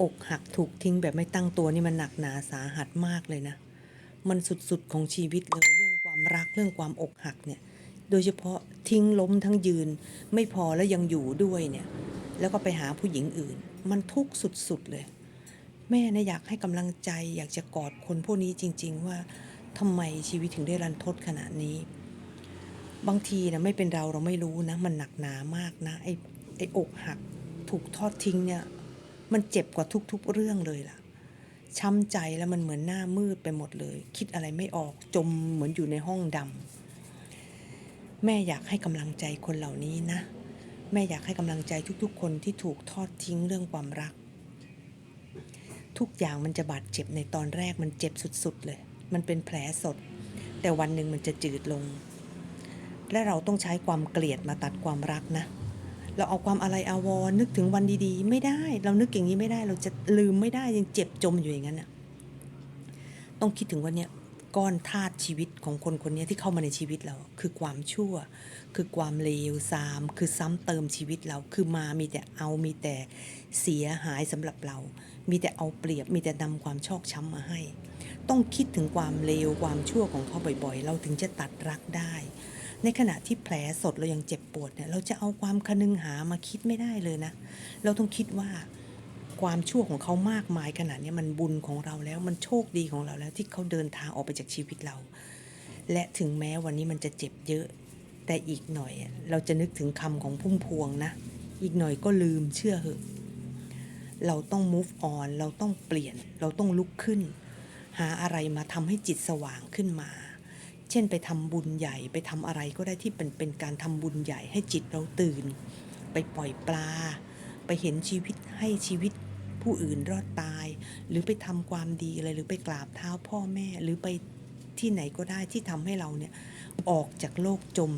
อกหักถูกทิ้งแบบไม่ตั้งตัวนี่มันหนักหนาสาหัสมากเลยนะ มันสุดๆของชีวิตเลยเรื่องความรักเรื่องความอกหักเนี่ย โดยเฉพาะทิ้งล้มทั้งยืน ไม่พอแล้วยังอยู่ด้วยเนี่ย แล้วก็ไปหาผู้หญิงอื่น มันทุกข์สุดๆเลย แม่นะอยากให้กำลังใจอยากจะกอดคนพวกนี้จริง ๆ ว่าทำไมชีวิตถึงได้รันทดขนาดนี้ บางทีนะไม่เป็นเราเราไม่รู้นะ มันหนักหนามากนะไอ้ไอ้อกหักถูกทอดทิ้งเนี่ย มันเจ็บกว่าทุก ๆ เรื่องเลยล่ะ ช้ำใจแล้วมันเหมือนหน้ามืดไปหมดเลย คิดอะไรไม่ออกจมเหมือนอยู่ในห้องดำแม่อยากให้กำลังใจคนเหล่านี้นะ แม่อยากให้กำลังใจทุกๆ คนที่ถูกทอดทิ้งเรื่องความรัก ทุกอย่างมันจะบาดเจ็บในตอนแรกมันเจ็บสุดๆเลย มันเป็นแผลสด แต่วันหนึ่งมันจะจืดลง และเราต้องใช้ความเกลียดมาตัดความรักนะ เราเอาความอะไรอาวรนึกถึงวันดีๆ ไม่ได้ เรานึกอย่างนี้ไม่ได้ เราจะลืมไม่ได้ยังเจ็บจมอยู่อย่างนั้นน่ะต้องคิดถึงว่าเนี่ยก้อนธาตุชีวิตของคนคนนี้ที่เข้ามาในชีวิตเรา คือความชั่ว คือความเลวทราม คือซ้ำเติมชีวิตเรา คือมามีแต่เอามีแต่เสียหายสำหรับเรา มีแต่เอาเปรียบ มีแต่นำความชอกช้ำมาให้ ต้องคิดถึงความเลวความชั่วของเขาบ่อยๆ เราถึงจะตัดรักได้ ในขณะที่แผลสดเรายังเจ็บปวดเนี่ยเราจะเอาความคนึงหามาคิดไม่ได้เลยนะ เราต้องคิดว่าความชั่วของเขามากมายขนาดนี้มันบุญของเราแล้วมันโชคดีของเราแล้วที่เขาเดินทางออกไปจากชีวิตเรา และถึงแม้วันนี้มันจะเจ็บเยอะ แต่อีกหน่อยเราจะนึกถึงคำของพุ่มพวงนะ อีกหน่อยก็ลืมเชื่อเหอะเราต้อง move on เราต้องเปลี่ยน เราต้องลุกขึ้น หาอะไรมาทำให้จิตสว่างขึ้นมา เช่นไปทำบุญใหญ่ไปทำอะไรก็ได้ที่เป็นเป็นการทำบุญใหญ่ให้จิตเราตื่น ไปปล่อยปลา ไปเห็นชีวิตให้ชีวิตผู้อื่นรอดตาย หรือไปทำความดีอะไรหรือไปกราบเท้าพ่อแม่หรือไปที่ไหนก็ได้ที่ทำให้เราเนี่ยออกจากโลกจม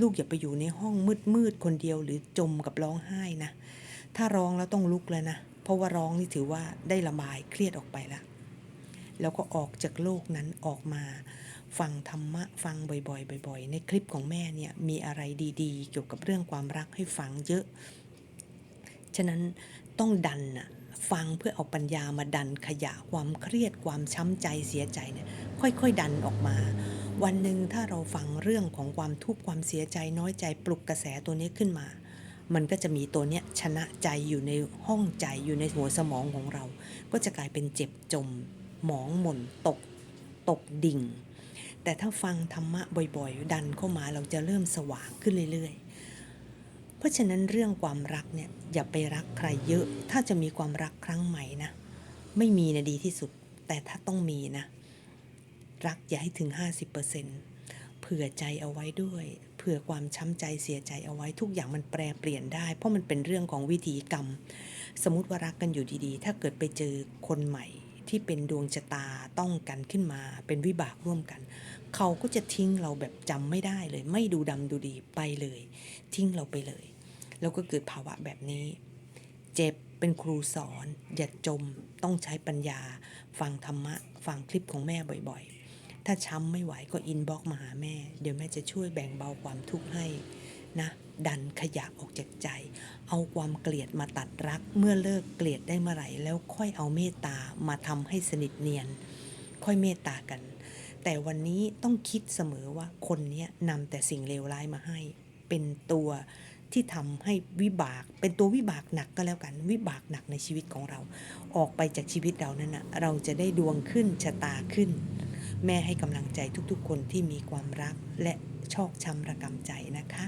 ลูกอย่าไปอยู่ในห้องมืดมืดๆคนเดียวหรือจมกับร้องไห้นะ ถ้าร้องแล้วต้องลุกแล้วนะ เพราะว่าร้องนี่ถือว่าได้ระบายเครียดออกไปแล้วแล้วก็ออกจากโลกนั้นออกมา ฟังธรรมะฟังบ่อยๆบ่อยๆ ในคลิปของแม่เนี่ยมีอะไรดีๆ เกี่ยวกับเรื่องความรักให้ฟังเยอะ ฉะนั้นต้องดันน่ะฟังเพื่อเอาปัญญามาดันขยะความเครียดความช้ำใจเสียใจเนี่ยค่อยๆ ดันออกมา วันหนึ่งถ้าเราฟังเรื่องของความทุกข์ความเสียใจน้อยใจปลุกกระแสตัวนี้ขึ้นมา มันก็จะมีตัวเนี้ยชนะใจอยู่ในห้องใจอยู่ในหัวสมองของเรา ก็จะกลายเป็นเจ็บจม หมองหม่นตก ตกดิ่ง แต่ถ้าฟังธรรมะบ่อยๆ ดันเข้ามาเราจะเริ่มสว่างขึ้นเรื่อยๆ เพราะฉะนั้นเรื่องความรักเนี่ยอย่าไปรักใครเยอะ ถ้าจะมีความรักครั้งใหม่นะ ไม่มีนะดีที่สุด แต่ถ้าต้องมีนะ รักอย่าให้ถึง 50%เผื่อใจเอาไว้ด้วย เผื่อความช้ำใจเสียใจเอาไว้ทุกอย่างมันแปรเปลี่ยนได้ เพราะมันเป็นเรื่องของวิถีกรรม สมมติว่ารักกันอยู่ดีๆ ถ้าเกิดไปเจอคนใหม่ ที่เป็นดวงชะตาต้องกันขึ้นมา เป็นวิบากร่วมกัน เขาก็จะทิ้งเราแบบจำไม่ได้เลย ไม่ดูดำดูดีไปเลย ทิ้งเราไปเลย แล้วก็เกิดภาวะแบบนี้ เจ็บเป็นครูสอน อย่าจมต้องใช้ปัญญา ฟังธรรมะ ฟังคลิปของแม่บ่อยๆ ถ้าช้ำไม่ไหวก็อินบ็อกมาหาแม่ เดี๋ยวแม่จะช่วยแบ่งเบาความทุกข์ให้นะ ดันขยะออกจากใจ เอาความเกลียดมาตัดรัก เมื่อเลิกเกลียดได้เมื่อไหร่ แล้วค่อยเอาเมตตามาทำให้สนิทเนียน ค่อยเมตตากัน แต่วันนี้ต้องคิดเสมอว่าคนนี้นำแต่สิ่งเลวร้ายมาให้ เป็นตัวที่ทำให้วิบาก เป็นตัววิบากหนักก็แล้วกัน วิบากหนักในชีวิตของเรา ออกไปจากชีวิตเรานั่นนะเราจะได้ดวงขึ้นชะตาขึ้น แม่ให้กำลังใจทุกๆ คนที่มีความรักและชอกช้ำระกำใจนะคะ